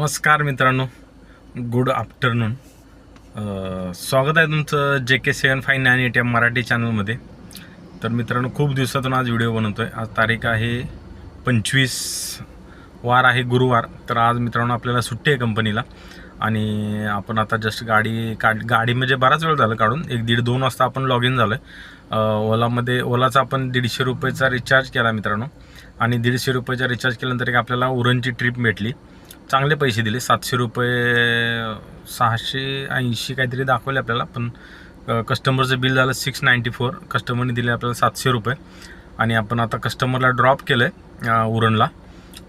नमस्कार मित्रांनो. Good afternoon स्वागत आहे तुमचं J K seven five nine eight M Marathi चॅनलमध्ये. तर मित्रांनो खूप दिवसातून आज व्हिडिओ बनवतो आहे आज तारीख आहे पंचवीस वार आहे गुरुवार. तर आज मित्रांनो आपल्याला सुट्टी आहे कंपनीला. आणि आपण आता जस्ट गाडी काढ गाडी म्हणजे बराच वेळ झालं काढून. एक दीड दोन वाजता आपण लॉग इन झालं आहे ओलामध्ये ओलाचा आपण दीडशे रुपयेचा रिचार्ज केला मित्रांनो. आणि दीडशे रुपयाचा रिचार्ज केल्यानंतर एक आपल्याला उरणची ट्रिप भेटली. चांगले पैसे दिले. सातशे रुपये सहाशे ऐंशी काहीतरी दाखवले आपल्याला. पण कस्टमरचं बिल झालं सिक्स नाईंटी फोर कस्टमरने दिले आपल्याला सातशे रुपये. आणि आपण आता कस्टमरला ड्रॉप केलं आहे उरणला.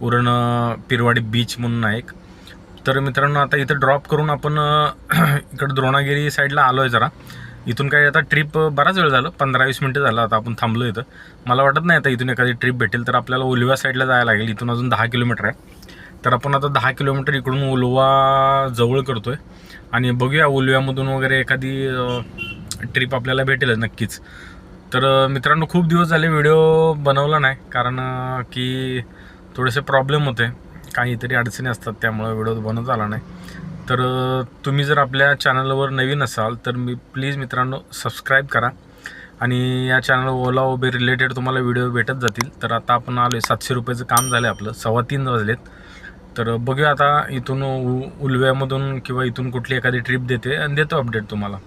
उरण पिरवाडी बीच म्हणून आहे एक. तर मित्रांनो आता इथं ड्रॉप करून आपण इकडं द्रोणागिरी साईडला आलो आहे जरा. इथून काही आता ट्रिप बराच वेळ झालं. पंधरा वीस मिनटं झालं आता आपण थांबलो इथं. मला वाटत नाही आता इथून एखादी ट्रिप भेटेल. तर आपल्याला ओलिव्या साईडला जायला लागेल. इथून अजून दहा किलोमीटर आहे. तर आपण आता दहा किलोमीटर इकडून ओलवा जवळ करतोय. आणि बघूया उलव्यामधून वगैरे एखादी ट्रिप आपल्याला भेटेल नक्कीच. तर मित्रांनो खूप दिवस झाले व्हिडिओ बनवला नाही. कारण की थोडेसे प्रॉब्लेम होते. काहीतरी अडचणी असतात त्यामुळं व्हिडिओ बनत आला नाही. तर तुम्ही जर आपल्या चॅनलवर नवीन असाल तर मी प्लीज मित्रांनो सबस्क्राईब करा. आणि या चॅनलवर ओला उबे रिलेटेड तुम्हाला व्हिडिओ भेटत जातील. तर आता आपण आलो आहे सातशे रुपयाचं काम झालं आहे आपलं. सव्वा तीन वाजलेत. तर बघूया आता इथून उ उलव्यामधून किंवा इथून कुठली एखादी ट्रिप देते आणि देतो अपडेट तुम्हाला.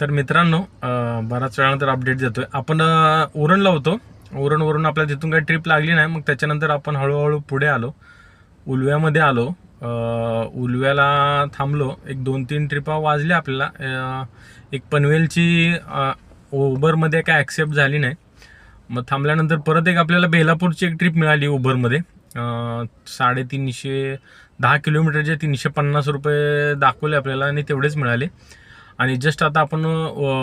तर मित्रांनो बऱ्याच बराच वेळानंतर अपडेट देतोय. आपण उरणला होतो. उरणवरून आपल्याला तिथून काही ट्रिप लागली नाही. मग त्याच्यानंतर आपण हळूहळू पुढे आलो. उलव्यामध्ये आलो. उलव्याला थांबलो. एक दोन तीन ट्रिपा वाजल्या आपल्याला. एक पनवेलची ओबरमध्ये काय ॲक्सेप्ट झाली नाही. मग थांबल्यानंतर परत एक आपल्याला बेलापूरची एक ट्रिप मिळाली उबरमध्ये. साडेतीनशे दहा किलोमीटरचे तीनशे पन्नास रुपये दाखवले आपल्याला आणि तेवढेच मिळाले. आणि जस्ट आता आपण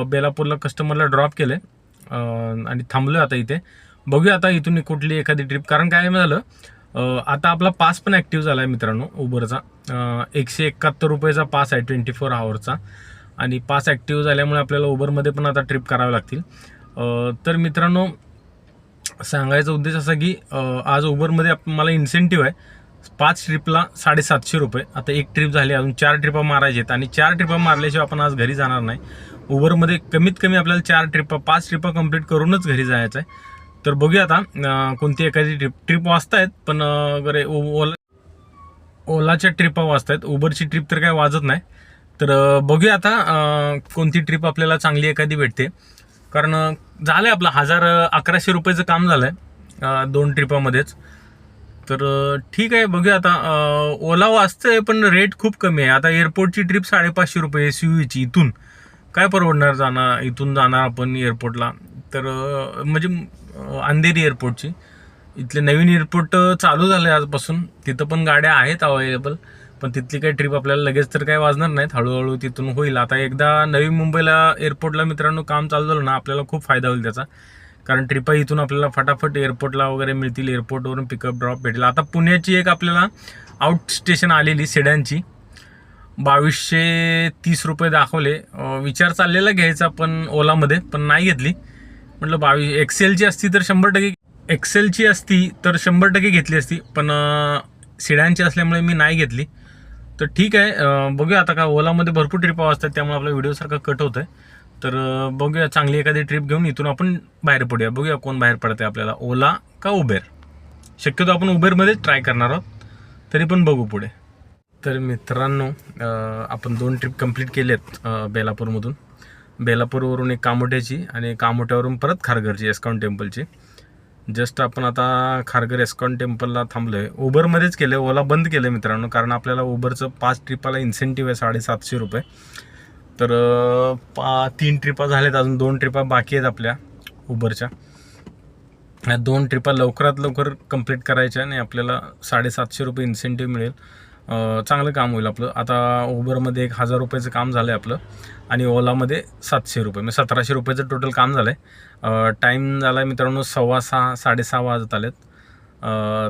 बेलापूरला कस्टमरला ड्रॉप केलं आणि थांबलो आता इथे. बघूया आता इथून कुठली एखादी ट्रिप कारण काय झालं आता आपला पास पण ॲक्टिव्ह झाला आहे मित्रांनो उबरचा. एकशे एकाहत्तर रुपयाचा पास आहे ट्वेंटी फोर आवरचा आणि पास ॲक्टिव्ह झाल्यामुळे आपल्याला उबरमध्ये पण आता ट्रिप कराव्या लागतील. तर मित्रांनो सांगायचा उद्देश असा की आज उबरमध्ये आप- मला इन्सेंटिव्ह आहे. पाच ट्रिपला साडेसातशे रुपये. आता एक ट्रिप झाली अजून चार ट्रिपा मारायचे आहेत. आणि चार ट्रिपा मारल्याशिवाय आपण आज घरी जाणार नाही. उबरमध्ये कमीत कमी आपल्याला चार ट्रिपा पाच ट्रिपा कंप्लीट करूनच घरी जायचं आहे तर बघूया आता कोणती एखादी ट्रिप ट्रिप वाचतायत पण वगैरे ओ- ओला ओलाच्या ट्रिपा वाचतायत उबरची ट्रिप तर काय वाजत नाही. तर बघूया आता कोणती ट्रिप आपल्याला चांगली एखादी भेटते. कारण झालं झालंय आपलं हजार अकराशे रुपयाचं काम झालंय आहे दोन ट्रिपामध्येच. तर ठीक आहे बघूया आता अं, ओला वाचतंय पण रेट खूप कमी आहे. आता एअरपोर्टची ट्रिप साडेपाचशे रुपये एस ची इथून. काय परवडणार जाणार इथून जाणार आपण एअरपोर्टला तर म्हणजे अंधेरी एअरपोर्टची इथले नवीन एअरपोर्ट चालू झालं आहे आजपासून. तिथं पण गाड्या आहेत अवेलेबल पण तिथली काही ट्रिप आपल्याला लगेच तर काही वाजणार नाहीत. हळूहळू तिथून होईल. आता एकदा नवी मुंबईला एअरपोर्टला मित्रांनो काम चालू झालं ना आपल्याला खूप फायदा होईल त्याचा. कारण ट्रिपा इथून आपल्याला फटाफट एअरपोर्टला वगैरे मिळतील. एअरपोर्टवरून पिकअप ड्रॉप भेटेल. आता पुण्याची एक आपल्याला आउट स्टेशन आलेली सेड्यांची बावीसशे तीस रुपये दाखवले. विचार चाललेला घ्यायचा पण ओलामध्ये पण नाही घेतली. म्हटलं बावीस एक्सेलची असती तर शंभर टक्के एक्सेलची असती तर शंभर टक्के घेतली असती. पण अं, सिड्यांची असल्यामुळे मी नाही घेतली. तर ठीक आहे बघूया आता का ओलामध्ये भरपूर ट्रिपा वाजतात त्यामुळे आपला व्हिडिओसारखा कट होत आहे तर बघूया चांगली एखादी ट्रिप घेऊन इथून आपण बाहेर पडूया. बघूया कोण बाहेर पडते आपल्याला ओला का उबेर? शक्यतो आपण उबेरमध्येच ट्राय करणार आहोत तरी पण बघू पुढे. तर मित्रांनो आपण दोन ट्रिप कंप्लीट केले आहेत बेलापूरमधून. बेलापूरवरून एक कामोट्याची आणि कामोट्यावरून परत खारघरची एस्कॉन टेम्पलची जस्ट आपण आता खारघर एस्कॉन टेम्पलला थांबलो आहे उबरमध्येच केलं आहे ओला बंद केलं आहे मित्रांनो कारण आपल्याला उबरचं पाच ट्रिपाला इन्सेंटिव्ह आहे साडेसातशे रुपये. तर पा तीन ट्रिपा झाल्यात अजून दोन ट्रिपा बाकी आहेत आपल्या उबरच्या. ह्या दोन ट्रिपा लवकरात लवकर कंप्लीट करायच्या आणि आपल्याला साडेसातशे रुपये इन्सेंटिव्ह मिळेल. चांगलं काम होईल आपलं. आता उबरमध्ये एक हजार रुपयाचं काम झालं आहे आपलं. आणि ओलामध्ये सातशे रुपये. म्हणजे सतराशे रुपयाचं टोटल काम झालं आहे टाईम झाला आहे मित्रांनो सव्वा सहा साडेसहा वाजत आलेत.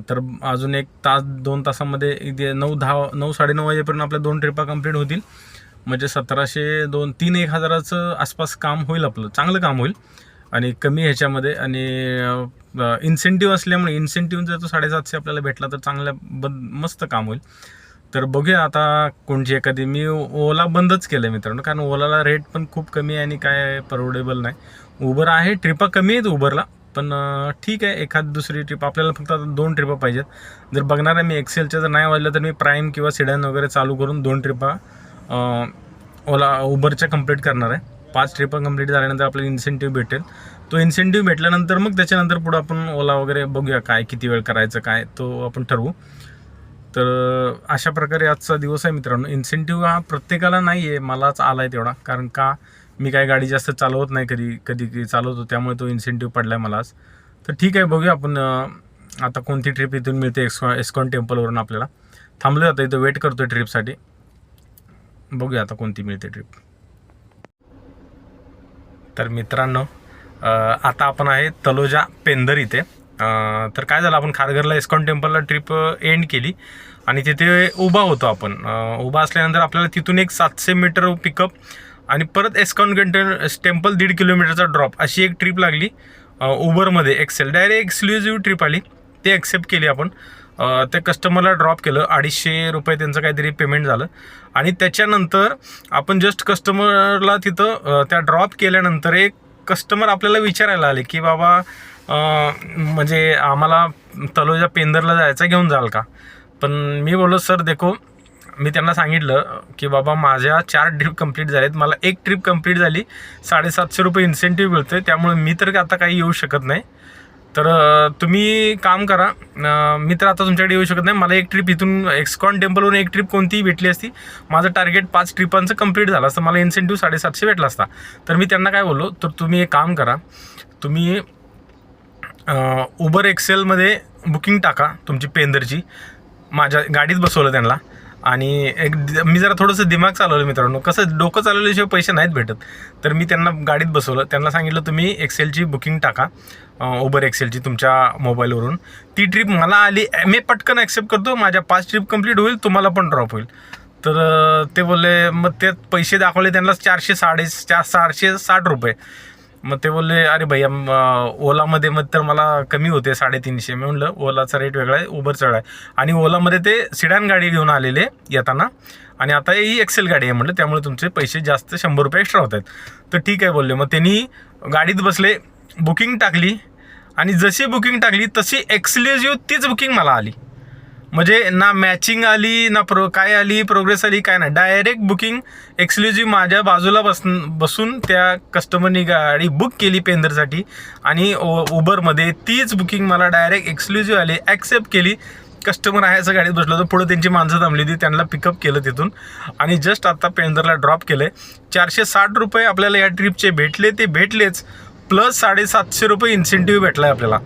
तर अजून एक तास दोन तासामध्ये इथे नऊ दहा नऊ साडेनऊ वाजेपर्यंत आपल्या दोन ट्रिपा कंप्लीट होतील. म्हणजे सतराशे दोन तीन एक हजाराचं आसपास काम होईल आपलं. चांगलं काम होईल. आणि कमी ह्याच्यामध्ये आणि इन्सेंटिव्ह असल्यामुळे इन्सेंटिव्ह जर तो साडेसातशे आपल्याला भेटला तर चांगल्या बद मस्त काम होईल. तर बघूया आता कोणची एखादी. मी ओला बंदच केलं आहे मित्रांनो कारण ओलाला रेट पण खूप कमी आहे आणि काय परवडेबल नाही. उबर आहे ट्रिपा कमी आहेत उबरला पण ठीक आहे एखाद दुसरी ट्रिप आपल्याला फक्त आता दोन ट्रिपा पाहिजेत. जर बघणार आहे मी एक्सेलच्या जर नाही वाजलं तर मी प्राईम किंवा सिडॅन वगैरे चालू करून दोन ट्रिपा ओला उबरच्या कंप्लीट करणार आहे. पाच ट्रिपा कंप्लीट झाल्यानंतर आपल्याला इन्सेंटिव्ह भेटेल. तो इन्सेंटिव्ह भेटल्यानंतर मग त्याच्यानंतर पुढं आपण ओला वगैरे बघूया काय किती वेळ करायचं काय तो आपण ठरवू. तर अशा प्रकारे आजचा दिवस आहे मित्रांनो. इन्सेंटिव्ह हा प्रत्येकाला नाही आहे मलाच आला आहे तेवढा. कारण का? मी काय गाडी जास्त चालवत नाही कधी कधी कधी चालवतो त्यामुळे तो इन्सेंटिव्ह पडला आहे मलाच. तर ठीक आहे बघूया आपण आता कोणती ट्रिप इथून मिळते एक्सकॉ एस्कॉन टेम्पलवरून आपल्याला. थांबलो आता इथं वेट करतो ट्रिपसाठी बघूया आता कोणती मिळते ट्रिप तर मित्रांनो आता आपण आहे तलोजा पेंदर इथे. तर काय झालं आपण खारघरला इस्कॉन टेम्पलला ट्रिप एंड केली. आणि तिथे उभा होतो आपण. उभा असल्यानंतर आपल्याला तिथून एक सातशे मीटर पिकअप आणि परत एस्कॉन कंटेन टेम्पल दीड किलोमीटरचा ड्रॉप अशी एक ट्रिप लागली. उबरमध्ये एक्सेल डायरेक्ट एक्सक्लुझिव्ह ट्रिप आली. ते ॲक्सेप्ट केली आपण. त्या ते कस्टमरला ड्रॉप केलं. अडीचशे रुपये त्यांचं काहीतरी पेमेंट झालं. आणि त्याच्यानंतर आपण जस्ट कस्टमरला तिथं त्या ड्रॉप केल्यानंतर एक कस्टमर आपल्याला विचारायला आले की बाबा म्हणजे आम्हाला तलोजा पेंदरला जायचं घेऊन जाल का? पण मी बोललो सर देखो मी त्यांना सांगितलं की बाबा माझ्या चार ट्रिप कंप्लीट झालेत. मला एक ट्रिप कंप्लीट झाली. साडेसातशे रुपये इन्सेंटिव्ह मिळतो आहे त्यामुळे मी तर आता काही येऊ शकत नाही. तर तुम्ही काम करा. मी तर आता तुमच्याकडे येऊ शकत नाही. मला एक ट्रिप इथून एक्सकॉन टेम्पलवरून एक ट्रिप कोणतीही भेटली असती माझं टार्गेट पाच ट्रिपांचं कंप्लीट झालं असतं. मला इन्सेंटिव्ह साडेसातशे भेटला असता. तर मी त्यांना काय बोललो तर तुम्ही एक काम करा. तुम्ही उबर एक्सेलमध्ये बुकिंग टाका तुमची पेंदरची. माझ्या गाडीत बसवलं त्यांना. आणि एक मी जरा थोडंसं दिमाग चालवलं मित्रांनो. कसं डोकं चालवल्याशिवाय पैसे नाहीत भेटत. तर मी त्यांना गाडीत बसवलं. त्यांना सांगितलं तुम्ही एक्सेलची बुकिंग टाका उबर एक्सेलची तुमच्या मोबाईलवरून. ती ट्रिप मला आली मी पटकन ॲक्सेप्ट करतो. माझ्या पाच ट्रिप कंप्लीट होईल तुम्हाला पण ड्रॉप होईल. तर ते बोलले मग ते पैसे दाखवले त्यांना चारशे साडे चार चारशे साठ रुपये. मग ते बोलले अरे भैया ओलामध्ये मग तर मला कमी होते साडेतीनशे. मी म्हणलं ओलाचा रेट वेगळा आहे उबरचा वेगळा आहे. आणि ओलामध्ये ते सिडॅन गाडी घेऊन आलेले येताना. आणि आता ही एक्सेल गाडी आहे म्हटलं त्यामुळे तुमचे पैसे जास्त शंभर रुपये एक्स्ट्रा होत आहेत तर ठीक आहे बोलले. मग त्यांनी गाडीत बसले बुकिंग टाकली. आणि जशी बुकिंग टाकली तशी एक्सक्लुझिव्ह तीच बुकिंग मला आली. म्हणजे ना मॅचिंग आली ना प्रो काय आली प्रोग्रेस आली काय नाही. डायरेक्ट बुकिंग एक्सक्लुझिव्ह माझ्या बाजूला बसून बसून त्या कस्टमरनी गाडी बुक केली पेंदरसाठी आणि उबरमध्ये तीच बुकिंग मला डायरेक्ट एक्सक्लुझिव्ह आली ॲक्सेप्ट केली. कस्टमर आहे असं गाडीत बसलो तर पुढं त्यांची माणसं थांबली होती. त्यांना पिकअप केलं तिथून. आणि जस्ट आत्ता पेंदरला ड्रॉप केलं आहे चारशे साठ रुपये आपल्याला या ट्रिपचे भेटले ते भेटलेच. प्लस साडेसातशे रुपये इन्सेंटिव्ह भेटला आहे आपल्याला.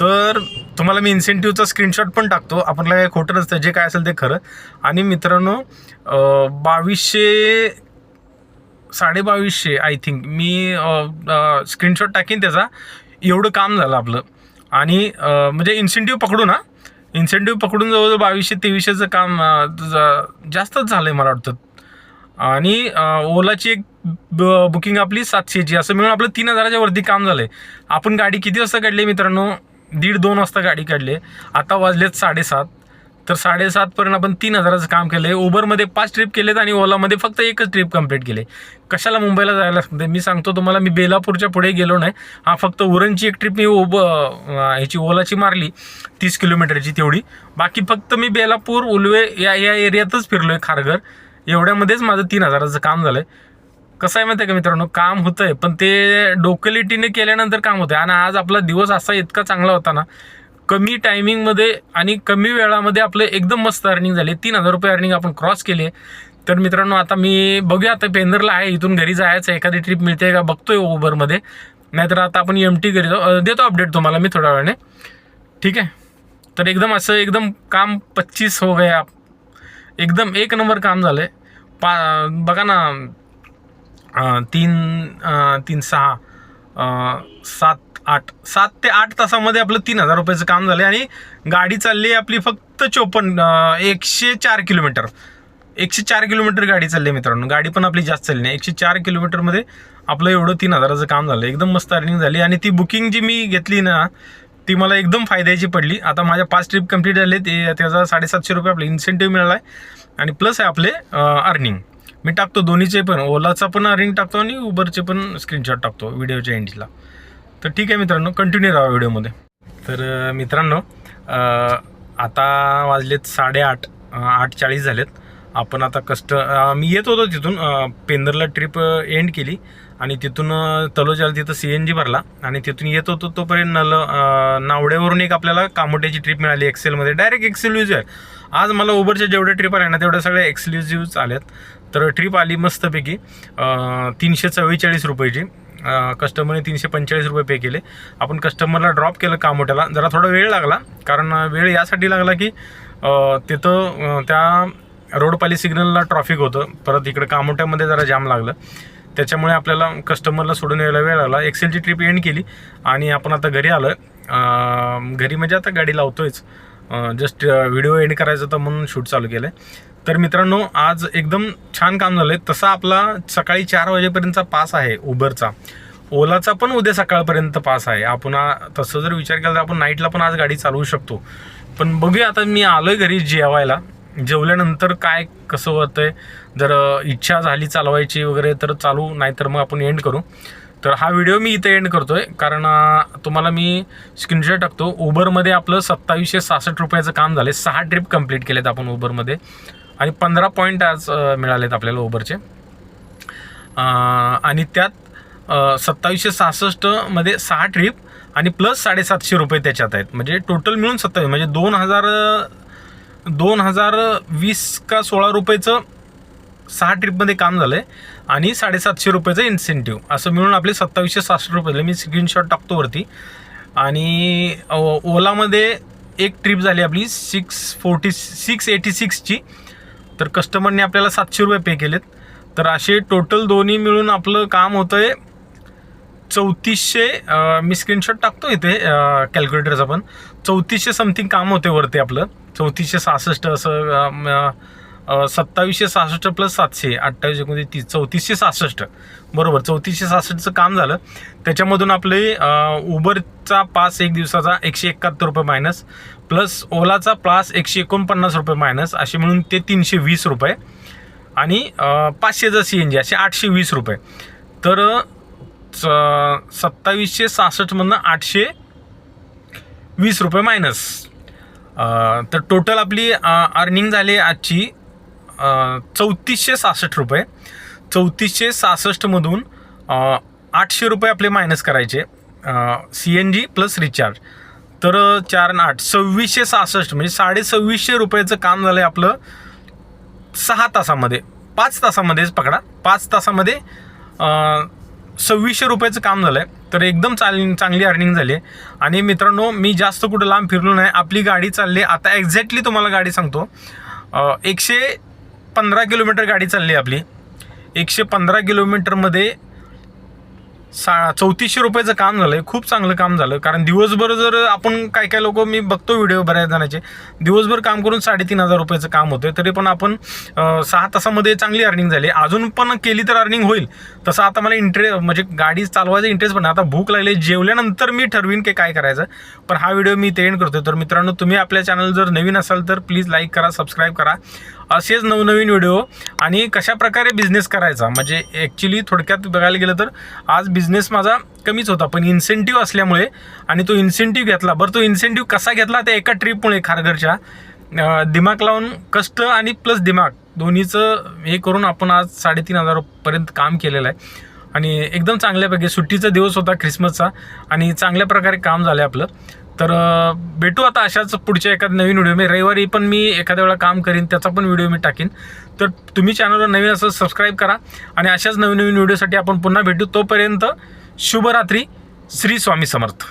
तर तुम्हाला मी इन्सेंटिव्हचा स्क्रीनशॉट पण टाकतो. आपल्याला काही खोटं नसतं जे काय असेल ते खरं. आणि मित्रांनो बावीसशे साडेबावीसशे आय थिंक मी स्क्रीनशॉट टाकीन त्याचा. एवढं काम झालं आपलं. आणि म्हणजे इन्सेंटिव्ह पकडू ना. इन्सेंटिव्ह पकडून जवळजवळ बावीसशे तेवीसशेचं काम जास्तच झालं आहे मला वाटतं. आणि ओलाची एक ब- बुकिंग आपली सातशेची. असं मिळून आपलं तीन हजाराच्या वरती काम झालं आहे आपण गाडी किती वाजता काढली मित्रांनो? दीड दोन वाजता गाडी काढली. आता वाजलेत साडेसात. तर साडेसातपर्यंत आपण तीन हजाराचं काम केलं आहे उबरमध्ये पाच ट्रिप केलेत आणि ओलामध्ये फक्त एकच ट्रिप कंप्लीट केली. कशाला मुंबईला जायला सांगते मी सांगतो तुम्हाला मी बेलापूरच्या पुढे गेलो नाही. हा फक्त उरणची एक ट्रिप मी उब ह्याची ओलाची मारली. तीस किलोमीटरची तेवढी. बाकी फक्त मी बेलापूर उलवे या या एरियातच फिरलो आहे खारघर. एवढ्यामध्येच माझं तीन हजाराचं काम झालं आहे कसं आहे माहिती आहे का मित्रांनो? काम होतंय पण ते डोकलिटीने केल्यानंतर काम होतंय. आणि आज आपला दिवस असा इतका चांगला होता ना कमी टायमिंगमध्ये आणि कमी वेळामध्ये आपलं एकदम मस्त अर्निंग झाले. तीन हजार रुपये अर्निंग आपण क्रॉस केले. तर मित्रांनो आता मी बघूया आता पेंदरला आहे इथून घरी जायचं एखादी ट्रिप मिळते का? बघतोय उबरमध्ये. नाहीतर आता आपण एम टी घरी जाऊ. देतो अपडेट तुम्हाला मी थोड्या वेळाने. ठीक आहे? तर एकदम असं एकदम काम पच्चीस हो गया. एकदम एक नंबर काम झालं आहे पा बघा ना तीन तीन सहा सात आठ. सात ते आठ तासामध्ये आपलं तीन हजार रुपयाचं काम झालं आणि गाडी चालली आहे आपली फक्त चोपन्न एकशे चार किलोमीटर. एकशे चार किलोमीटर गाडी चालली आहे मित्रांनो. गाडी पण आपली जास्त चालली नाही. एकशे चार किलोमीटरमध्ये आपलं एवढं तीन हजाराचं काम झालं एकदम मस्त अर्निंग झाली आणि ती बुकिंग जी मी घेतली ना ती मला एकदम फायद्याची पडली. आता माझ्या पाच ट्रिप कंप्लीट झाले ते त्याचा साडेसातशे रुपये आपले इन्सेंटिव्ह मिळाला आहे आणि प्लस आहे आपले अर्निंग मी टाकतो दोन्हीचे पण. ओलाचा पण रिंग टाकतो आणि उबरचे पण स्क्रीनशॉट टाकतो व्हिडिओच्या एंडला तर ठीक आहे मित्रांनो कंटिन्यू राहा व्हिडिओमध्ये तर मित्रांनो आता वाजलेत साडेआठ आठ चाळीस झालेत. आपण आता कस्ट मी येत होतो तिथून पेंदरला ट्रिप एंड केली. आणि तिथून तलोजाला तिथं सी एन जी भरला. आणि तिथून येत होतो तोपर्यंत नल नावड्यावरून एक आपल्याला कामोट्याची ट्रिप मिळाली एक्सेलमध्ये डायरेक्ट एक्सक्लुझिव्ह आहे. आज मला उबरच्या जेवढ्या ट्रिप आल्या ना तेवढ्या सगळ्या एक्सक्लुझिव्ह आल्यात. तर ट्रिप आली मस्तपैकी. तीनशे चव्वेचाळीस रुपयाची. कस्टमरने तीनशे पंचेचाळीस रुपये पे केले. आपण कस्टमरला ड्रॉप केलं कामोट्याला. जरा थोडा वेळ लागला. कारण वेळ यासाठी लागला की तिथं त्या रोडपाली सिग्नलला ट्रॉफिक होतं. परत इकडं कामोट्यामध्ये जरा जाम लागलं. त्याच्यामुळे आपल्याला कस्टमरला सोडून यायला वेळ लागला. एक्सेलची ट्रिप एंड केली. आणि आपण आता घरी आलो घरी म्हणजे आता गाडी लावतोयच. जस्ट व्हिडिओ एंड करायचा तर म्हणून शूट चालू केलं आहे तर मित्रांनो आज एकदम छान काम झालं आहे तसा आपला सकाळी चार वाजेपर्यंतचा पास आहे उबरचा ओलाचा पण उद्या सकाळपर्यंत पास आहे. आपण तसं जर विचार केला तर आपण नाईटला पण आज गाडी चालवू शकतो. पण बघूया आता मी आलो आहे घरी जेवायला. जेवल्यानंतर काय कसं होतं आहे जर इच्छा झाली चालवायची वगैरे तर चालू नाहीतर मग आपण एंड करू. तर हा व्हिडिओ मी इथे एंड करतोय. कारण तुम्हाला मी स्क्रीनशॉट टाकतो. उबरमध्ये आपलं सत्तावीसशे सहासष्ट रुपयाचं काम झाले सहा ट्रिप कंप्लीट केलेत आपण उबरमध्ये आणि पंधरा पॉईंट आज मिळालेत आपल्याला उबरचे आणि त्यात सत्तावीसशे सहासष्टमध्ये सहा ट्रिप आणि प्लस साडेसातशे रुपये त्याच्यात आहेत. म्हणजे टोटल मिळून सत्तावीस म्हणजे दोन हजार दोन हजार वीस का सोळा रुपयेचं सहा ट्रिपमध्ये काम झालं आहे आणि साडेसातशे रुपयाचं इन्सेंटिव्ह असं मिळून आपले सत्तावीसशे सहासष्ट रुपये झाले मी स्क्रीनशॉट टाकतो वरती. आणि ओलामध्ये एक ट्रिप झाली आपली सिक्स फोर्टी सिक्स एटी सिक्सची तर कस्टमरने आपल्याला सातशे रुपये पे केलेत. तर असे टोटल दोन्ही मिळून आपलं काम होतं आहे चौतीसशे मी स्क्रीनशॉट टाकतो इथे कॅल्क्युलेटरचा पण. चौतीसशे समथिंग काम होते वरती आपलं. चौतीसशे सहासष्ट असं सत्तावीसशे सहासष्ट प्लस सातशे अठ्ठावीस एकोणतीस तीस चौतीसशे सहासष्ट. बरोबर चौतीसशे सहासष्टचं काम झालं. त्याच्यामधून आपले उबरचा पास एक दिवसाचा एकशे एकाहत्तर रुपये मायनस प्लस ओलाचा पास एकशे एकोणपन्नास रुपये मायनस असे म्हणून ते तीनशे वीस रुपये. आणि पाचशेचा सी एन जी असे आठशे वीस रुपये. तर स- सत्तावीसशे सहासष्टमधनं आठशे वीस रुपये मायनस तर टोटल आपली अर्निंग झाली आजची चौतीसशे सहासष्ट रुपये. चौतीसशे सहासष्टमधून आठशे रुपये आपले मायनस करायचे. C N G plus recharge तर चार आणि आठ सव्वीसशे सहासष्ट म्हणजे साडे सव्वीसशे रुपयाचं काम झालं आहे आपलं सहा तासामध्ये. पाच तासामध्येच पकडा. पाच तासामध्ये सव्वीसशे रुपयाचं काम झालं आहे तर एकदम चाल चांगली अर्निंग झाली आहे आणि मित्रांनो मी जास्त कुठं लांब फिरलो नाही. आपली गाडी चालली. आहे. आता एक्झॅक्टली तुम्हाला गाडी सांगतो. एकशे पंधरा किलोमीटर गाडी चालली आहे आपली. एकशे पंधरा किलोमीटरमध्ये सा चौतीसशे रुपयाचं काम झालं आहे खूप चांगलं काम झालं. कारण दिवसभर जर आपण काय काय लोक मी बघतो व्हिडिओ बऱ्याच जणांचे दिवसभर काम करून साडेतीन हजार रुपयाचं काम होतं तरी पण आपण सहा तासामध्ये चांगली अर्निंग झाली. अजून पण केली तर अर्निंग होईल. तसं आता मला इंटरे म्हणजे गाडी चालवायचा इंटरेस्ट पण आता भूक लागली जेवल्यानंतर मी ठरवीन की काय करायचं. पण हा व्हिडिओ मी ते एंड करतो तर मित्रांनो तुम्ही आपल्या चॅनल जर नवीन असाल तर प्लीज लाईक करा सबस्क्राईब करा. असेच नवनवीन व्हिडिओ. आणि कशा प्रकारे बिझनेस करायचा? म्हणजे ॲक्च्युली थोडक्यात बघायला गेलं तर आज बिझनेस माझा कमीच होता पण इन्सेंटिव्ह असल्यामुळे आणि तो इन्सेंटिव्ह घेतला. बरं तो इन्सेंटिव्ह कसा घेतला? त्या एका ट्रीपमुळे खारघरच्या. दिमाग लावून कष्ट आणि प्लस दिमाग. दोन्हीचं हे करून आपण आज साडेतीन हजारपर्यंत काम केलेलं आहे. आणि एकदम चांगल्यापैकी सुट्टीचा दिवस होता ख्रिसमसचा. आणि चांगल्या प्रकारे काम झालं आपलं. तर भेटू आता अशाच पुढच्या एखाद्या नवीन व्हिडिओ मी रविवारी पण मी एखाद्या वेळा काम करीन त्याचा पण व्हिडिओ मी टाकीन. तर तुम्ही चॅनलवर नवीन असं सबस्क्राईब करा. आणि अशाच नवीन नवीन व्हिडिओसाठी आपण पुन्हा भेटू. तोपर्यंत शुभरात्री. श्री स्वामी समर्थ.